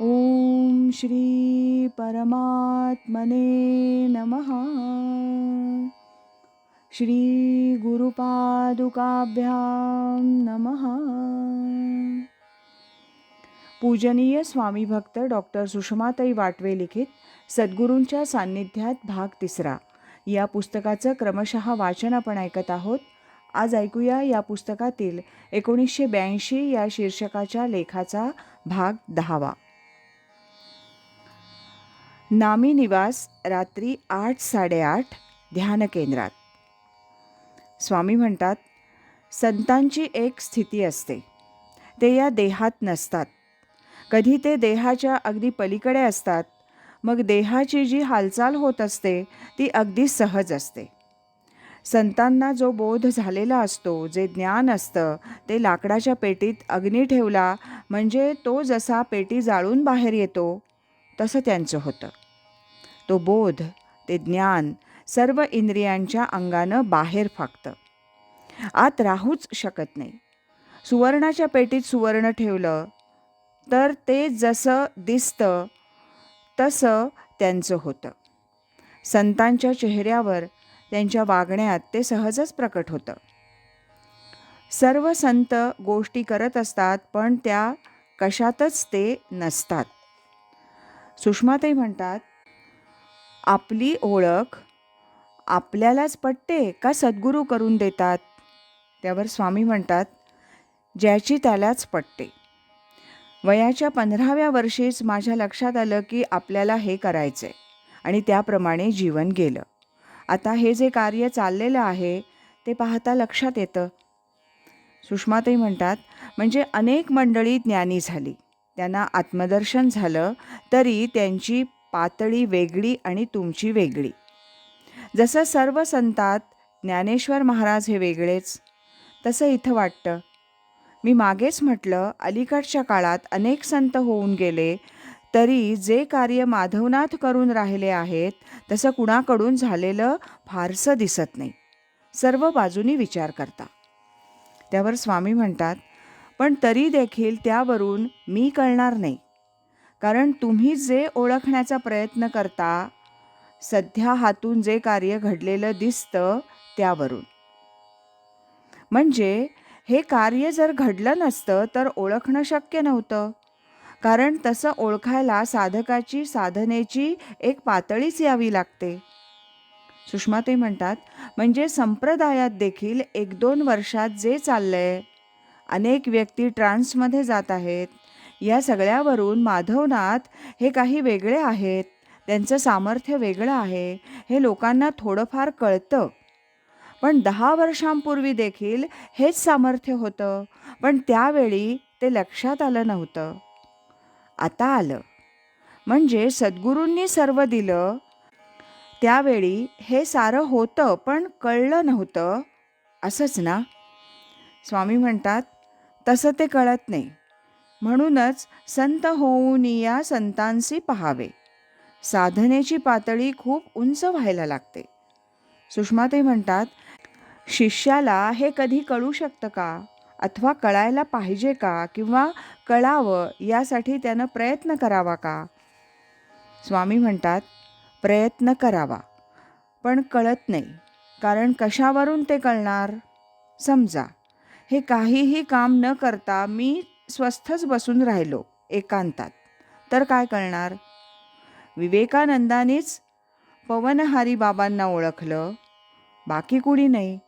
ओम श्री परमात्मने नमः। श्री गुरुपादुकाभ्यां नमः। पूजनीय स्वामी भक्त डॉक्टर सुषमाताई वाटवे लिखित सद्गुरूंच्या सान्निध्यात भाग तिसरा. या पुस्तकाचं क्रमशः वाचन आपण ऐकत आहोत. आज ऐकूया या पुस्तकातील एकोणीसशे ब्याऐंशी या शीर्षकाच्या लेखाचा भाग दहावा. नामी निवास रात्री आठ साडेआठ ध्यान केंद्रात. स्वामी म्हणतात संतांची एक स्थिती असते. ते या देहात नसतात. कधी ते देहाच्या अगदी पलीकडे असतात मग देहाची जी हालचाल होत असते ती अगदी सहज असते. संतांना जो बोध झालेला असतो जे ज्ञान असतं ते लाकडाच्या पेटीत अग्नी ठेवला म्हणजे तो जसा पेटी जाळून बाहेर येतो तसं त्यांचं होतं. तो बोध ते ज्ञान सर्व इंद्रियांच्या अंगानं बाहेर फाकतं. आत राहूच शकत नाही. सुवर्णाच्या पेटीत सुवर्ण ठेवलं तर ते जसं दिसतं तसं त्यांचं होतं. संतांच्या चेहऱ्यावर त्यांच्या वागण्यात ते सहजच प्रकट होतं. सर्व संत गोष्टी करत असतात पण त्या कशातच ते नसतात. सुषमाताई म्हणतात आपली ओळख आपल्यालाच पटते का सद्गुरू करून देतात? त्यावर स्वामी म्हणतात ज्याची त्यालाच पटते. वयाच्या पंधराव्या वर्षीच माझ्या लक्षात आलं की आपल्याला हे करायचं आहे आणि त्याप्रमाणे जीवन गेलं. आता हे जे कार्य चाललेलं आहे ते पाहता लक्षात येतं. सुषमाताई म्हणतात म्हणजे अनेक मंडळी ज्ञानी झाली. त्यांना आत्मदर्शन झालं तरी त्यांची पातळी वेगळी आणि तुमची वेगळी. जसं सर्व संतात ज्ञानेश्वर महाराज हे वेगळेच तसं इथं वाटतं. मी मागेच म्हटलं अलीकडच्या काळात अनेक संत होऊन गेले तरी जे कार्य माधवनाथ करून राहिले आहेत तसं कुणाकडून झालेलं फारसं दिसत नाही. सर्व बाजूनी विचार करता. त्यावर स्वामी म्हणतात पण तरी देखील त्यावरून मी कळणार नाही. कारण तुम्ही जे ओळखण्याचा प्रयत्न करता सध्या हातून जे कार्य घडलेलं दिसतं त्यावरून. म्हणजे हे कार्य जर घडलं नसतं तर ओळखणं शक्य नव्हतं. कारण तसं ओळखायला साधकाची साधनेची एक पातळीच यावी लागते. सुषमा ते म्हणतात म्हणजे संप्रदायात देखील एक दोन वर्षात जे चाललंय अनेक व्यक्ती ट्रान्समध्ये जात आहेत. या सगळ्यावरून माधवनाथ हे काही वेगळे आहेत. त्यांचं सामर्थ्य वेगळं आहे हे लोकांना थोडंफार कळतं. पण दहा वर्षांपूर्वी देखील हेच सामर्थ्य होतं पण त्यावेळी ते लक्षात आलं नव्हतं. आता आलं. म्हणजे सद्गुरूंनी सर्व दिलं त्यावेळी हे सारं होतं पण कळलं नव्हतं असंच ना? स्वामी म्हणतात तसं ते कळत नाही. म्हणूनच संत होऊन या संतांशी पहावे. साधनेची पातळी खूप उंच व्हायला लागते. सुषमा ते म्हणतात शिष्याला हे कधी कळू शकतं का? अथवा कळायला पाहिजे का? किंवा कळावं यासाठी त्यानं प्रयत्न करावा का? स्वामी म्हणतात प्रयत्न करावा पण कळत नाही. कारण कशावरून ते कळणार? समजा हे काहीही काम न करता मी स्वस्थच बसून राहिलो एकांतात. तर काय कळणार विवेकानंदानेच पवनहारी बाबांना ओळखलं बाकी कुणी नाही.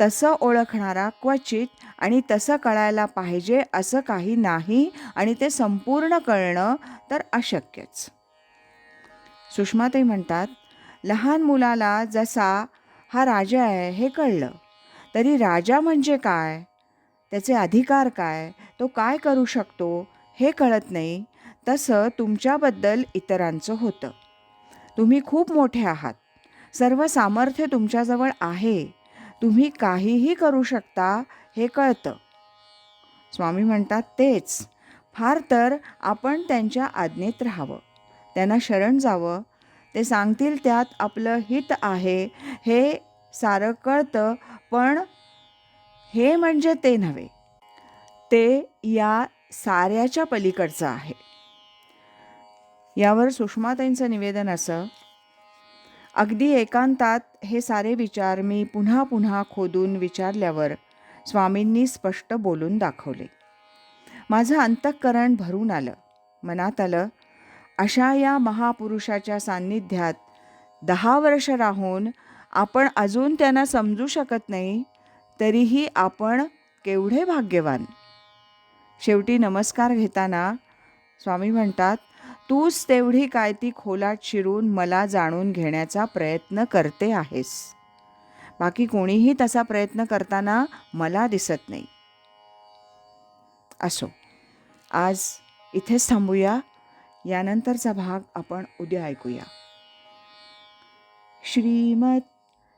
तसं ओळखणारा क्वचित आणि तसं कळायला पाहिजे असं काही नाही आणि ते संपूर्ण कळणं तर अशक्यच. सुषमाताई म्हणतात लहान मुलाला जसा हा राजा आहे हे कळलं. तरी राजा म्हणजे काय? त्याचे अधिकार काय? तो काय करू शकतो? हे कळत नाही. तसं तुमच्याबद्दल इतरांचं होतं. तुम्ही खूप मोठे आहात. सर्व सामर्थ्य तुमच्याजवळ आहे. तुम्ही काहीही करू शकता हे कळतं. स्वामी म्हणतात तेच. फार तर आपण त्यांच्या आज्ञेत राहावं. त्यांना शरण जावं. ते सांगतील त्यात आपलं हित आहे. हे सारं कळतं पण हे म्हणजे ते नव्हे. ते या साऱ्याच्या पलीकडचं आहे. यावर सुषमाताईंचं निवेदन असं अगदी एकांतात हे सारे विचार मी पुन्हा पुन्हा खोदून विचारल्यावर स्वामींनी स्पष्ट बोलून दाखवले. माझं अंतःकरण भरून आलं. मनात आलं अशा या महापुरुषाच्या सान्निध्यात दहा वर्ष राहून आपण अजून त्यांना समजू शकत नाही तरीही आपण केवढे भाग्यवान. शेवटी नमस्कार घेताना स्वामी म्हणतात तूच तेवढी काय ती खोलात शिरून मला जाणून घेण्याचा प्रयत्न करते आहेस. बाकी कोणीही तसा प्रयत्न करताना मला दिसत नाही. असो आज इथेच थांबूया. यानंतरचा भाग आपण उद्या ऐकूया. श्रीमत